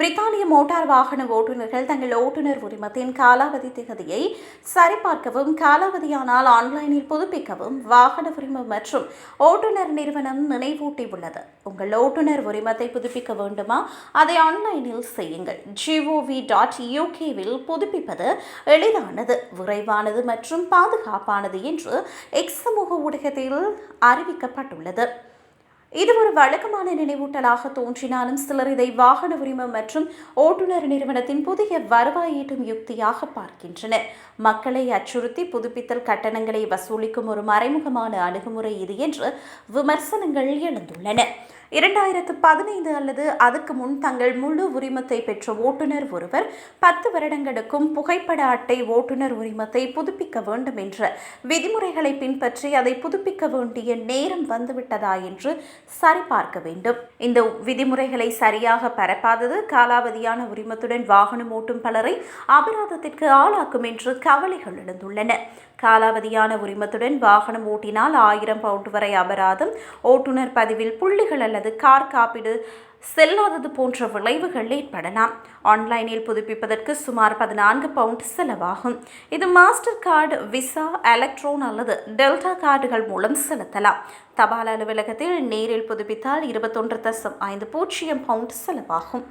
பிரித்தானிய மோட்டார் வாகன ஓட்டுநர்கள் தங்கள் ஓட்டுநர் உரிமத்தின் காலாவதி திகதியை சரிபார்க்கவும் காலாவதியானால் ஆன்லைனில் புதுப்பிக்கவும் வாகன உரிமம் மற்றும் ஓட்டுநர் நிறுவனம் நினைவூட்டியுள்ளது. உங்கள் ஓட்டுநர் உரிமத்தை புதுப்பிக்க வேண்டுமா? அதை ஆன்லைனில் செய்யுங்கள். ஜிஓவி டாட் யூகேவில் புதுப்பிப்பது எளிதானது விரைவானது மற்றும் பாதுகாப்பானது என்று எக்ஸ் சமூக ஊடகத்தில் அறிவிக்கப்பட்டுள்ளது. இது ஒரு வழக்கமான நினைவூட்டலாக தோன்றினாலும் சிலர் இதை வாகன உரிமம் மற்றும் ஓட்டுநர் நிறுவனத்தின் புதிய வருவாய் ஈட்டும் யுக்தியாக பார்க்கின்றனர். மக்களை அச்சுறுத்தி புதுப்பித்தல் கட்டணங்களை வசூலிக்கும் ஒரு மறைமுகமான அணுகுமுறை இது என்று விமர்சனங்கள் எழுந்துள்ளன. இரண்டாயிரத்து பதினைந்து அல்லது அதுக்கு முன் தங்கள் முழு உரிமத்தை பெற்ற ஓட்டுநர் ஒருவர் பத்து வருடங்களுக்கும் புகைப்பட அட்டை ஓட்டுநர் உரிமத்தை புதுப்பிக்க வேண்டும் என்ற விதிமுறைகளை பின்பற்றி அதை புதுப்பிக்க வேண்டிய நேரம் வந்துவிட்டதா என்று சரிபார்க்க வேண்டும். இந்த விதிமுறைகளை சரியாக பரப்பாதது காலாவதியான உரிமத்துடன் வாகனம் ஓட்டும் பலரை அபராதத்திற்கு ஆளாக்கும் என்று கவலைகள் எழுந்துள்ளன. காலாவதியான உரிமத்துடன் வாகனம் ஓட்டினால் ஆயிரம் பவுண்ட் வரை அபராதம். ஓட்டுநர் பதிவில் புள்ளிகள் அல்லது கார் காப்பீடு செல்லாதது போன்ற விளைவுகள் ஏற்படலாம். ஆன்லைனில் புதுப்பிப்பதற்கு சுமார் பதினான்கு பவுண்ட் செலவாகும். இது மாஸ்டர் கார்டு விசா எலக்ட்ரோன் அல்லது டெல்டா கார்டுகள் மூலம் செலுத்தலாம். தபால் அலுவலகத்தில் நேரில் புதுப்பித்தால் இருபத்தொன்று தசம் ஐந்து பூஜ்ஜியம் பவுண்ட் செலவாகும்.